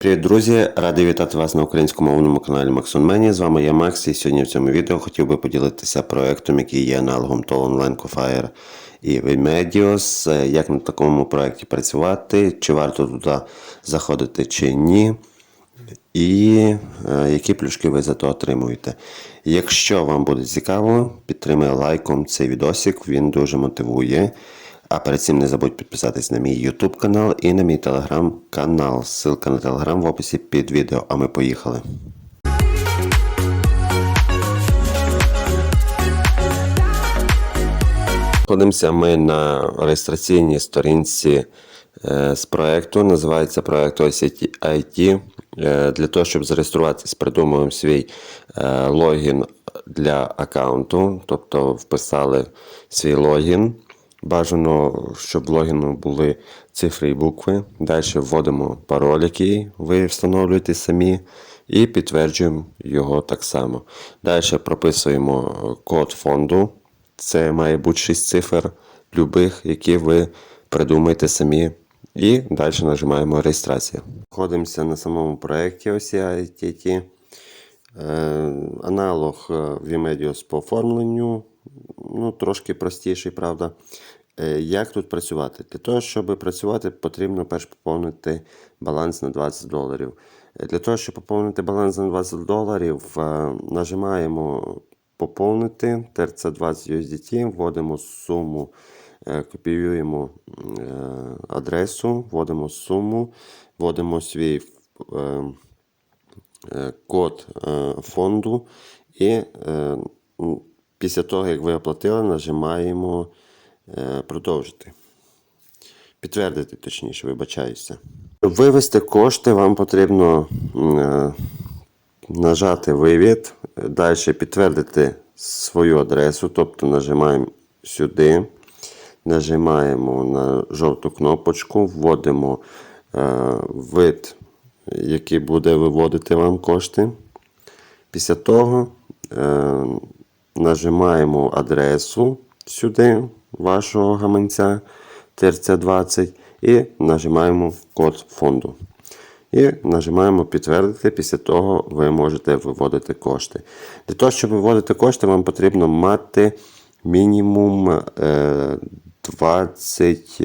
Привіт, друзі! Радий вітати вас на українськомовному каналі Maxon Many. З вами я Макс, і сьогодні в цьому відео хотів би поділитися проектом, який є аналогом то онлайн Fire і Vimedios. Е, Як на такому проєкті працювати, чи варто туди заходити, чи ні. І е, які плюшки ви за то отримуєте. Якщо вам буде цікаво, підтримай лайком цей відосик, він дуже мотивує. А перед цим не забудь підписатись на мій YouTube канал і на мій телеграм канал. Ссылка на телеграм в описі під відео. А ми поїхали. Знаходимося ми на реєстраційній сторінці е, з проекту. Називається проект IT. Е, Для того, щоб зареєструватися, придумуємо свій е, логін для аккаунту, тобто вписали свій логін. Бажано, щоб в логіну були цифри і букви. Далі вводимо пароль, який ви встановлюєте самі, і підтверджуємо його так само. Далі прописуємо код фонду. Це має бути 6 цифр любих, які ви придумаєте самі. І далі нажимаємо реєстрація. Знаходимося на самому проєкті OCI Е, Аналог е, Vimedios по оформленню. Ну, трошки простіший, правда. Е, Як тут працювати? Для того, щоб працювати, потрібно перш поповнити баланс на 20 доларів. Е, Для того, щоб поповнити баланс на 20 доларів, е, нажимаємо поповнити TRC 20 USDT, вводимо суму, копіюємо адресу, вводимо суму, вводимо свій код фонду і після того, як ви оплатили, нажимаємо е, продовжити. Підтвердити, точніше, вибачаюся. Щоб вивести кошти, вам потрібно е, нажати вивід, далі підтвердити свою адресу, тобто нажимаємо сюди, нажимаємо на жовту кнопочку, вводимо е, вид, який буде виводити вам кошти. Після того нажимаємо адресу сюди вашого гаманця TRC20 і нажимаємо код фонду. І нажимаємо підтвердити. Після того ви можете виводити кошти. Для того, щоб виводити кошти, вам потрібно мати мінімум е, 20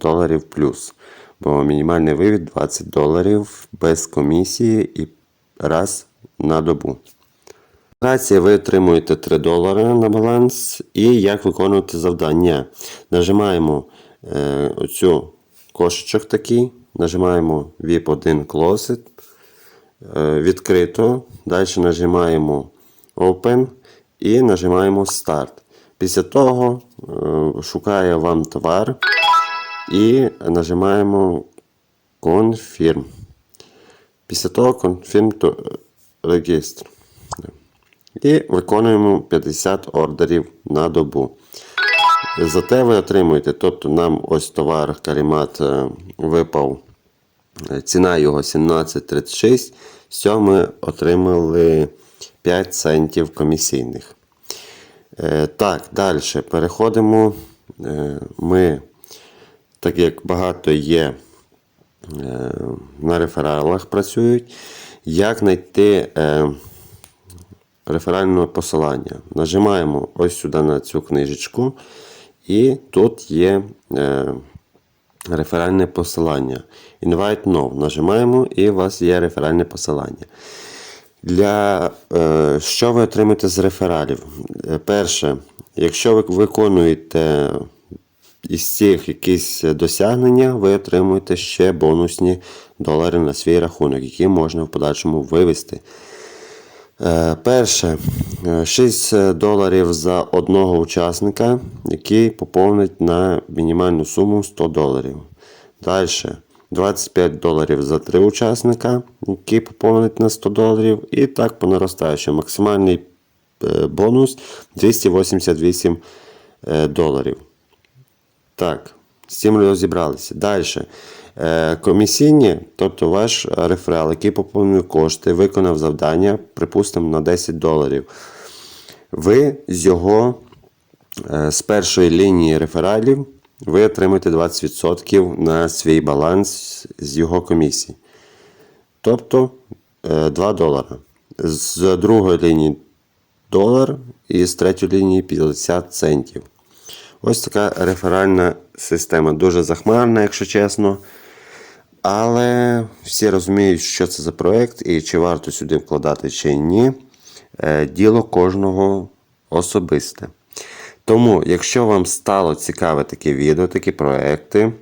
доларів плюс. Бо мінімальний вивід 20 доларів без комісії і раз на добу. Операції ви отримуєте 3 долари на баланс і як виконувати завдання. Нажимаємо е, оцю кошечок такий, нажимаємо VIP 1 Closet, е, відкрито. Далі нажимаємо Open і нажимаємо Start. Після того е, шукає вам товар і нажимаємо Confirm. Після того Confirm to Register. І виконуємо 50 ордерів на добу. Зате ви отримуєте, тобто нам ось товар Карімат е, випав. Ціна його 17,36. З цього ми отримали 5 центів комісійних. Е, Так, далі переходимо. Е, Ми, так як багато є на рефералах працюють, як знайти реферальне посилання. Нажимаємо ось сюди на цю книжечку, і тут є е, реферальне посилання. Invite Now. Нажимаємо, і у вас є реферальне посилання. Для е, що ви отримаєте з рефералів? Е, Перше, якщо ви виконуєте із цих якісь досягнення, ви отримуєте ще бонусні долари на свій рахунок, які можна в подальшому вивести. Е, Перше, е, 6 доларів за одного учасника, який поповнить на мінімальну суму 100 доларів. Далі 25 доларів за 3 учасника, які поповнить на 100 доларів. І так по наростаючому. Максимальний е, бонус 288 е, доларів. Так, з цим розібралися. Далі. Е, Комісійні, тобто ваш реферал, який поповнив кошти, виконав завдання, припустимо, на 10 доларів. Ви з його е, з першої лінії рефералів ви отримаєте 20% на свій баланс з його комісії. Тобто е, 2 долара. З другої лінії долар і з третьої лінії 50 центів. Ось така реферальна система. Дуже захмарна, якщо чесно. Але всі розуміють, що це за проект і чи варто сюди вкладати чи ні. Е, Діло кожного особисте. Тому, якщо вам стало цікаве таке відео, такі проекти,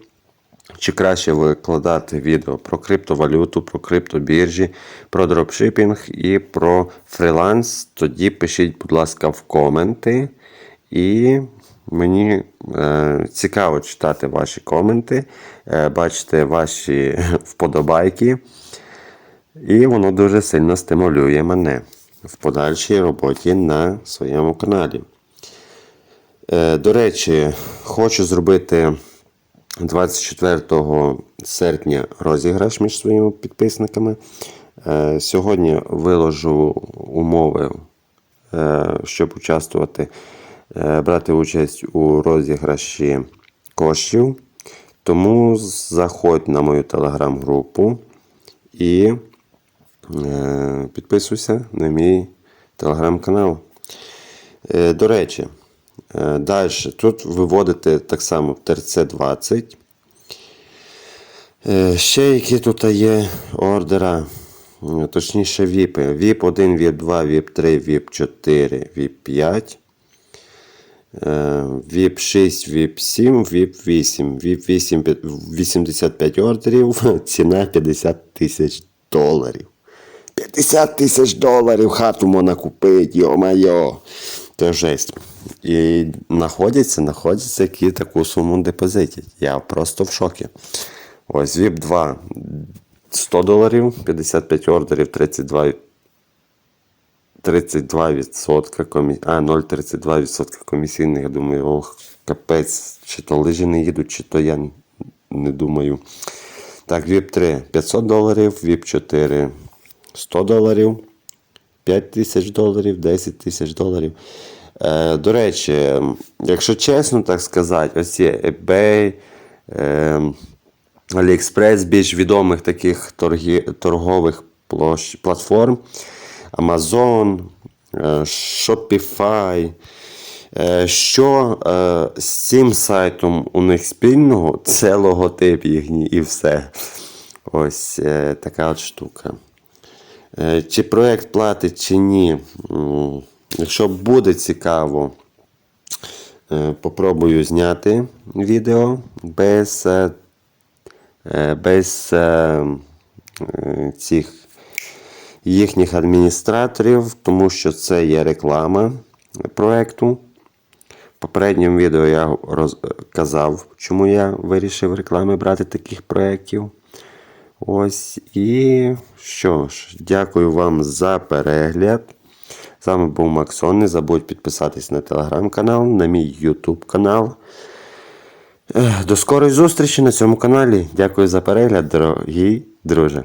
чи краще викладати відео про криптовалюту, про криптобіржі, про дропшипінг і про фріланс, тоді пишіть, будь ласка, в коменти. І мені е, цікаво читати ваші коменти, е, бачити ваші вподобайки. І воно дуже сильно стимулює мене в подальшій роботі на своєму каналі. Е, До речі, хочу зробити 24 серпня розіграш між своїми підписниками. Е, Сьогодні виложу умови, е, щоб участвувати, брати участь у розіграші коштів. Тому заходь на мою телеграм-групу і е, підписуйся на мій телеграм-канал. Е, До речі, е, далі тут виводити так само в ТРЦ-20. Е, Ще які тут є ордера, е, точніше віпи. ВІП 1, ВІП 2, ВІП 3, ВІП 4, ВІП 5. ВІП 6, ВІП 7, ВІП 8. ВІП 8 85 ордерів, ціна 50 тисяч доларів. 50 тисяч доларів хату можна купити, йо-майо. Це жесть. І знаходяться, знаходяться, які таку суму депозитять. Я просто в шокі. Ось VIP 2 100 доларів, 55 ордерів, 32 32% комі... а, 0,32% комісійних. Я думаю, ох, капець, чи то лижі не їдуть, чи то я не думаю. Так, VIP 3 500 доларів, VIP 4 100 доларів, 5 тисяч доларів, 10 тисяч доларів. Е, до речі, якщо чесно так сказати, ось є eBay, е, AliExpress, більш відомих таких торгі, торгових площ, платформ. Amazon, е, Shopify. Е, Що е, з цим сайтом у них спільного, це логотип їхній і все. Ось така от штука. Чи проект платить, чи ні. Якщо буде цікаво, попробую зняти відео без, без цих їхніх адміністраторів, тому що це є реклама проекту. В попередньому відео я казав, чому я вирішив реклами брати таких проєктів. Ось і що ж, дякую вам за перегляд. З вами був Максон. Не забудь підписатись на телеграм-канал, на мій YouTube канал. До скорої зустрічі на цьому каналі. Дякую за перегляд, дорогі друже.